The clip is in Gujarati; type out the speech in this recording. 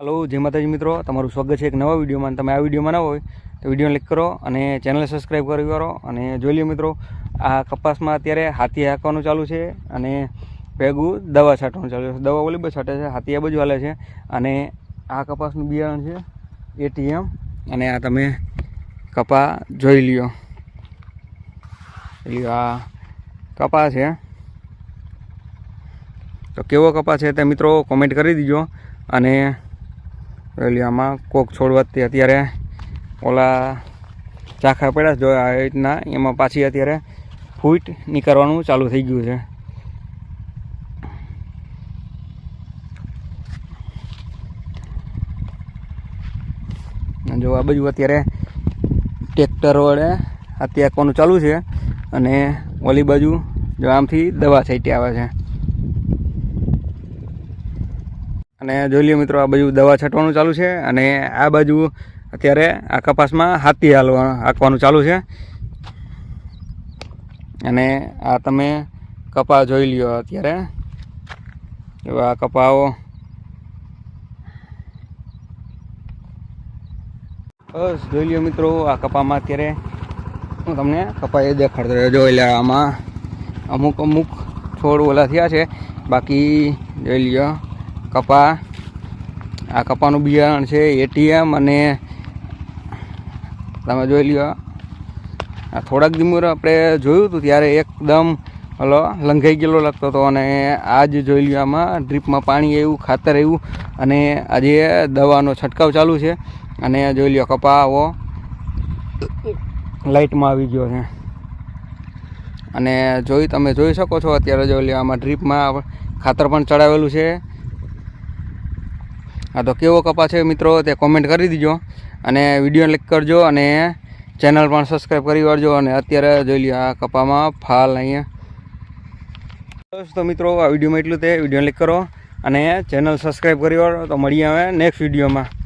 હલો, જય માતાજી મિત્રો. તમારું સ્વાગત છે એક નવા વિડીયોમાં. તમે આ વિડીયોમાં ના હોય, તો વીડિયો ક્લિક કરો અને ચેનલ સબસ્ક્રાઈબ કરી કરો અને જોઈ લો મિત્રો, આ કપાસમાં અત્યારે હાથી હાંકવાનું ચાલુ છે અને ભેગું દવા છાંટવાનું ચાલુ છે. દવા ઓલી બસ છાંટે છે, હાથી આ બાજુ હાલે છે. અને આ કપાસનું બિયારણ છે એટીએમ અને આ તમે કપા જોઈ લ્યો. લ્યો, આ કપા છે. તો કેવો કપા છે તે મિત્રો કોમેન્ટ કરી દીજો. અને પેલી આમાં કોક છોડવાથી અત્યારે ઓલા ચાખા પડ્યા જો આ રીતના એમાં પાછી અત્યારે ફૂટ નીકળવાનું ચાલુ થઈ ગયું છે. જો આ બાજુ અત્યારે ટ્રેક્ટર વડે અત્યારે કોનું ચાલુ છે અને ઓલી બાજુ જો આમથી દવા છાંટી આવે છે. અને જોઈ લ્યો મિત્રો, આ બાજુ દવા છાંટવાનું ચાલુ છે અને આ બાજુ અત્યારે આ કપાસમાં હાથી હાલવા હાંકવાનું ચાલુ છે. અને આ તમે કપા જોઈ લ્યો અત્યારે. એવા કપાઓ. બસ, જોઈ લ્યો મિત્રો, આ કપામાં અત્યારે હું તમને કપા એ દેખાડતો રહ્યો જો એટલે આમાં. અમુક અમુક છોડ ઓલા થયા છે. બાકી જોઈ લ્યો. કપા. આ કપાનું બિયારણ છે, એટીએમ અને તમે જોઈ લ્યો. આ થોડાક દિવસ આપણે જોયું હતું ત્યારે એકદમ, હલો, લંઘાઈ ગયેલો લાગતો હતો અને આજ જોઈ લ્યો આમાં ડ્રીપમાં પાણી એવું, ખાતર એવું અને આજે દવાનો છંટકાવ ચાલુ છે. અને જોઈ લ્યો કપા આવો. લાઇટમાં આવી ગયો છે. અને જોઈ, તમે જોઈ શકો છો, અત્યારે જોઈ લ્યો આમાં ડ્રીપમાં ખાતર પણ ચડાવેલું છે. હા, તો કેવો કપા છે મિત્રો તે કોમેન્ટ કરી દીજો અને વીડિયો લાઈક કરજો અને ચેનલ પણ સબસ્ક્રાઈબ કરી વાળજો અને અત્યારે જોઈ લ્યો આ કપામાં ફાલ અહીંયા. દોસ્તો મિત્રો, આ વિડીયોમાં એટલું તે વીડિયો લાઈક કરો અને ચેનલ સબસ્ક્રાઈબ કરી વાળો તો મળીએ હવે નેક્સ્ટ વિડીયોમાં